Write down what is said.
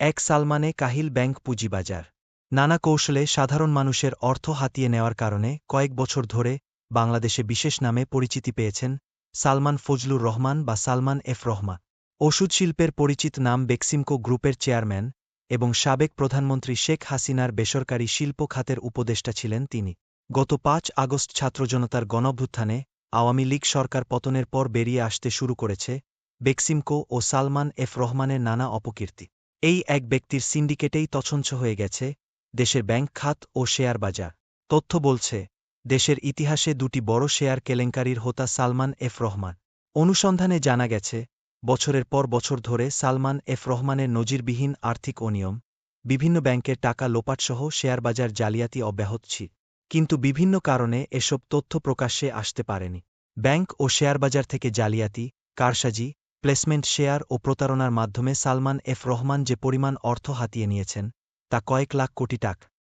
এক সালমানে কাহিল ব্যাংক পুঁজিবাজার। নানা কৌশলে সাধারণ মানুষের অর্থ হাতিয়ে নেওয়ার কারণে কয়েক বছর ধরে বাংলাদেশে বিশেষ নামে পরিচিতি পেয়েছেন সালমান ফজলুর রহমান বা সালমান এফ রহমান ওষুধ শিল্পের পরিচিত নাম বেক্সিমকো গ্রুপের চেয়ারম্যান এবং সাবেক প্রধানমন্ত্রী শেখ হাসিনার বেসরকারি শিল্প খাতের উপদেষ্টা ছিলেন তিনি। গত পাঁচ আগস্ট ছাত্রজনতার গণভ্যুত্থানে আওয়ামী লীগ সরকার পতনের পর বেরিয়ে আসতে শুরু করেছে বেক্সিমকো ও সালমান এফ রহমানের নানা অপকীর্তি। এই এক ব্যক্তির সিন্ডিকেটেই তছঞ্ছ হয়ে গেছে দেশের ব্যাংক খাত ও শেয়ার বাজার। তথ্য বলছে, দেশের ইতিহাসে দুটি বড় শেয়ার কেলেঙ্কারির হোতা সালমান এফ রহমান। অনুসন্ধানে জানা গেছে, বছরের পর বছর ধরে সালমান এফ রহমানের নজিরবিহীন আর্থিক অনিয়ম, বিভিন্ন ব্যাংকের টাকা লোপাটসহ শেয়ারবাজার জালিয়াতি অব্যাহত ছিল। কিন্তু বিভিন্ন কারণে এসব তথ্য প্রকাশ্যে আসতে পারেনি। ব্যাংক ও শেয়ারবাজার থেকে জালিয়াতি, কারসাজি প্লেসমেন্ট শেয়ার ও প্রতারণার মাধ্যমে সালমান এফ রহমান যে পরিমাণ অর্থ হাতিয়ে নিয়েছেন, তা কয়েক লাখ কোটি টাকা।